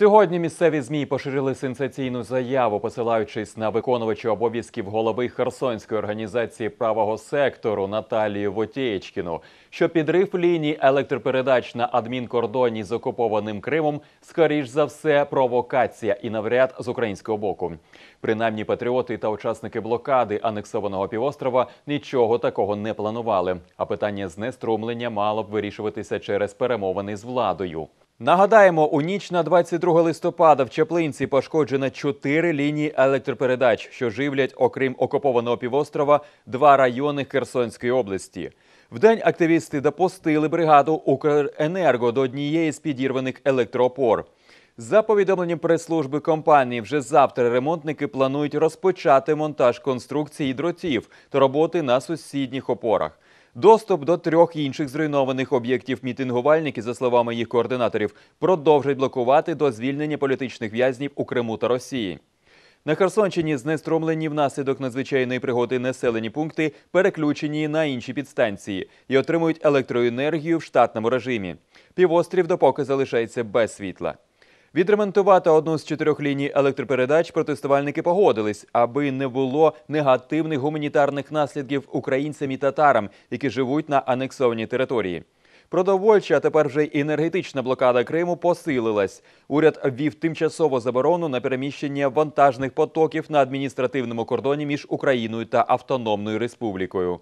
Сьогодні місцеві змі поширили сенсаційну заяву, посилаючись на виконувача обов'язків голови Херсонської організації правого сектору Наталію Вотєєчкіну, що підрив ліній електропередач на адмінкордоні з окупованим Кримом, скоріш за все, провокація і навряд з українського боку. Принаймні, патріоти та учасники блокади анексованого півострова нічого такого не планували. А питання знеструмлення мало б вирішуватися через перемовини з владою. Нагадаємо, у ніч на 22 листопада в Чаплинці пошкоджено чотири лінії електропередач, що живлять, окрім окупованого півострова, два райони Херсонської області. Вдень активісти допустили бригаду Укренерго до однієї з підірваних електроопор. За повідомленням прес-служби компанії, вже завтра ремонтники планують розпочати монтаж конструкції дротів та роботи на сусідніх опорах. Доступ до трьох інших зруйнованих об'єктів мітингувальники, за словами їх координаторів, продовжать блокувати до звільнення політичних в'язнів у Криму та Росії. На Херсонщині знеструмлені внаслідок надзвичайної пригоди населені пункти переключені на інші підстанції і отримують електроенергію в штатному режимі. Півострів допоки залишається без світла. Відремонтувати одну з чотирьох ліній електропередач протестувальники погодились, аби не було негативних гуманітарних наслідків українцям і татарам, які живуть на анексованій території. Продовольча, а тепер вже й енергетична блокада Криму посилилась. Уряд ввів тимчасову заборону на переміщення вантажних потоків на адміністративному кордоні між Україною та Автономною Республікою.